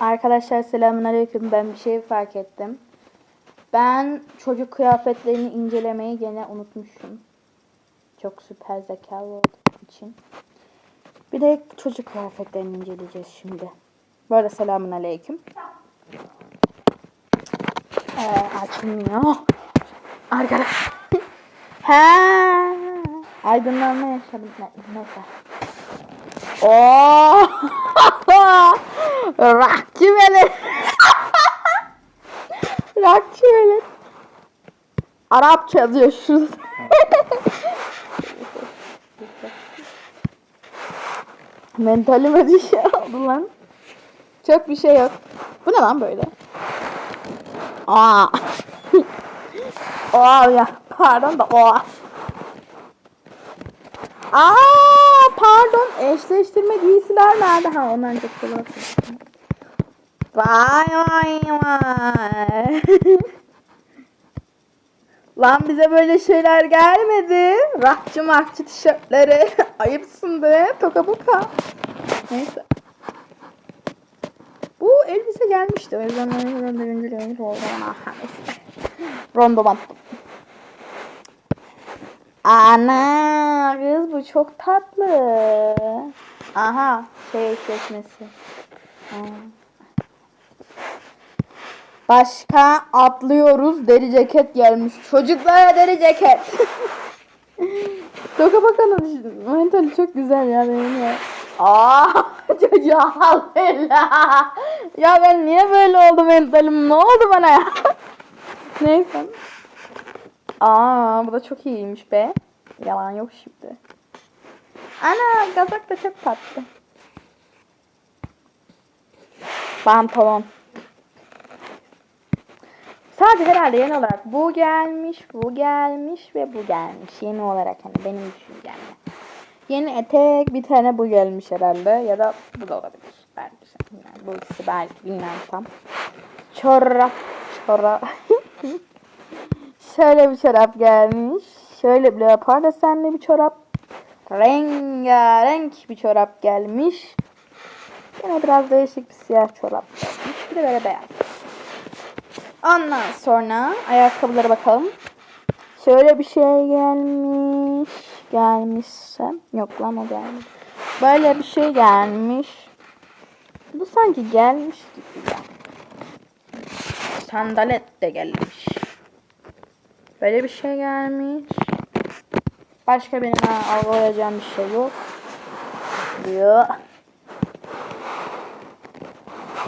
Arkadaşlar selamünaleyküm. Ben bir şey fark ettim. Ben çocuk kıyafetlerini incelemeyi gene unutmuşum. Çok süper zekalı olduğum için. Bir de çocuk kıyafetlerini inceleyeceğiz şimdi. Bu arada selamünaleyküm. Ee, açılmıyor. Arkadaş. He. Aydınlanma yaşadım. Ne- Neyse. Oo! Rockçı velet. Rockçı velet. Arapça yazıyor şurada. Mentalime bir şey oldu lan. Çok bir şey yok. Bu ne lan böyle? Aa. Aa ya pardon da o. Aa pardon eşleştirme giysiler nerede? Ha ondan çok kolay. Vay vay vay. Lan bize böyle şeyler gelmedi. Rakçı makçı tişörtleri. Ayıpsın be. Toka boka. Neyse. Bu elbise gelmişti. O yüzden ben de incelemiş oldum. Aha, neyse. Rondo battım. Ana kız bu çok tatlı. Aha şey eşleşmesi. Ha. Başka atlıyoruz. Deri ceket gelmiş. Çocuklara deri ceket. Doka bakalım. Mentali çok güzel ya benim ya. Aa çocuğa Allah. Ya ben niye böyle oldum mentalim? Ne oldu bana ya? Neyse. Aa bu da çok iyiymiş be. Yalan yok şimdi. Ana kazak da çok tatlı. Pantolon. Sadece herhalde yeni olarak bu gelmiş, bu gelmiş ve bu gelmiş. Yeni olarak hani benim düşüncemle. Yeni etek bir tane bu gelmiş herhalde ya da bu da olabilir. Belki yani bu ikisi belki bilmem tam. Çorap, çorap. Şöyle bir çorap gelmiş. Şöyle bir leopar desenli bir çorap. Rengarenk bir çorap gelmiş. Yine biraz değişik bir siyah çorap gelmiş. Bir de böyle beyaz. Ondan sonra ayakkabılara bakalım. Şöyle bir şey gelmiş. Gelmişse. Yok lan o gelmiş. Böyle bir şey gelmiş. Bu sanki gelmiş gibi. Sandalet de gelmiş. Böyle bir şey gelmiş. Başka benim ha, algılayacağım bir şey yok. Diyor.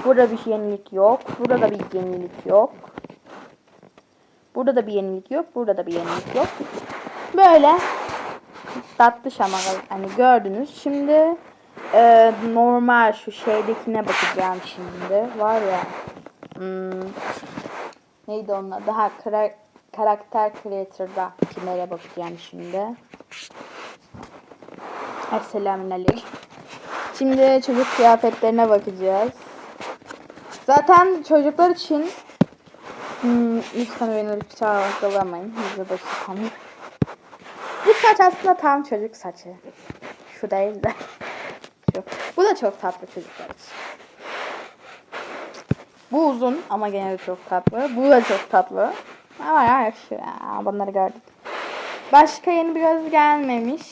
Burada bir yenilik yok. Burada da bir yenilik yok. Burada da bir yenilik yok. Burada da bir yenilik yok. Böyle tatlı şamalı hani gördünüz. Şimdi e, normal şu şeydekine bakacağım şimdi. Var ya. Hmm, neydi onun adı? Ha, kara- karakter creator'da kimlere bakacağım şimdi. Selamünaleyküm. Şimdi çocuk kıyafetlerine bakacağız. Zaten çocuklar için hmm, lütfen beni lütfen algılamayın. Yüzbaşı tam. Bu saç aslında tam çocuk saçı. Şu değil de. Şu. Bu da çok tatlı çocuklar için. Bu uzun ama gene de çok tatlı. Bu da çok tatlı. Ama ya yakışıyor ya. Bunları gördük. Başka yeni bir göz gelmemiş.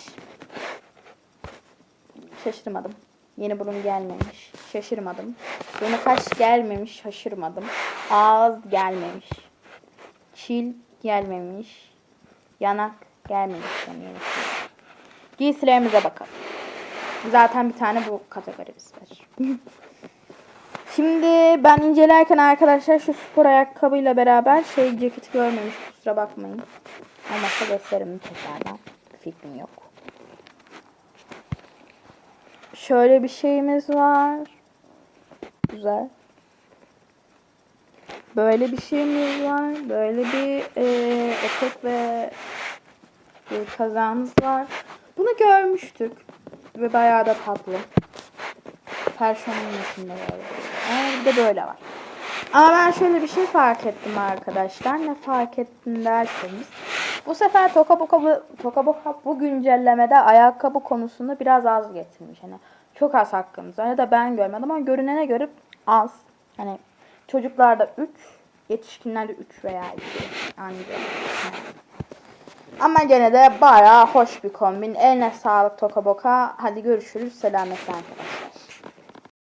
Şaşırmadım. Yeni burun gelmemiş. Şaşırmadım. Yeni kaş gelmemiş. Şaşırmadım. Ağız gelmemiş. Çil gelmemiş. Yanak gelmemiş. Yani. Giysilerimize bakalım. Zaten bir tane bu kategorimiz var. Şimdi ben incelerken arkadaşlar şu spor ayakkabıyla beraber şey ceketi görmemiş. Kusura bakmayın. Olmazsa gösteririm tekrardan. Fikrim yok. Şöyle bir şeyimiz var. Güzel. Böyle bir şeyimiz var. Böyle bir e, etek ve bir kazağımız var. Bunu görmüştük. Ve bayağı da tatlı. Personelin içinde böyle. Aa, bir de böyle var. Ama ben şöyle bir şey fark ettim arkadaşlar. Ne fark ettim derseniz. Bu sefer Toka Boka bu, güncellemede ayakkabı konusunda biraz az getirmiş. Hani çok az hakkımız var. Ya da ben görmedim ama görünene göre az. Hani çocuklarda 3, yetişkinlerde 3 veya 2 anca. Ama gene de bayağı hoş bir kombin. Eline sağlık Toka Boka. Hadi görüşürüz. Selametle arkadaşlar.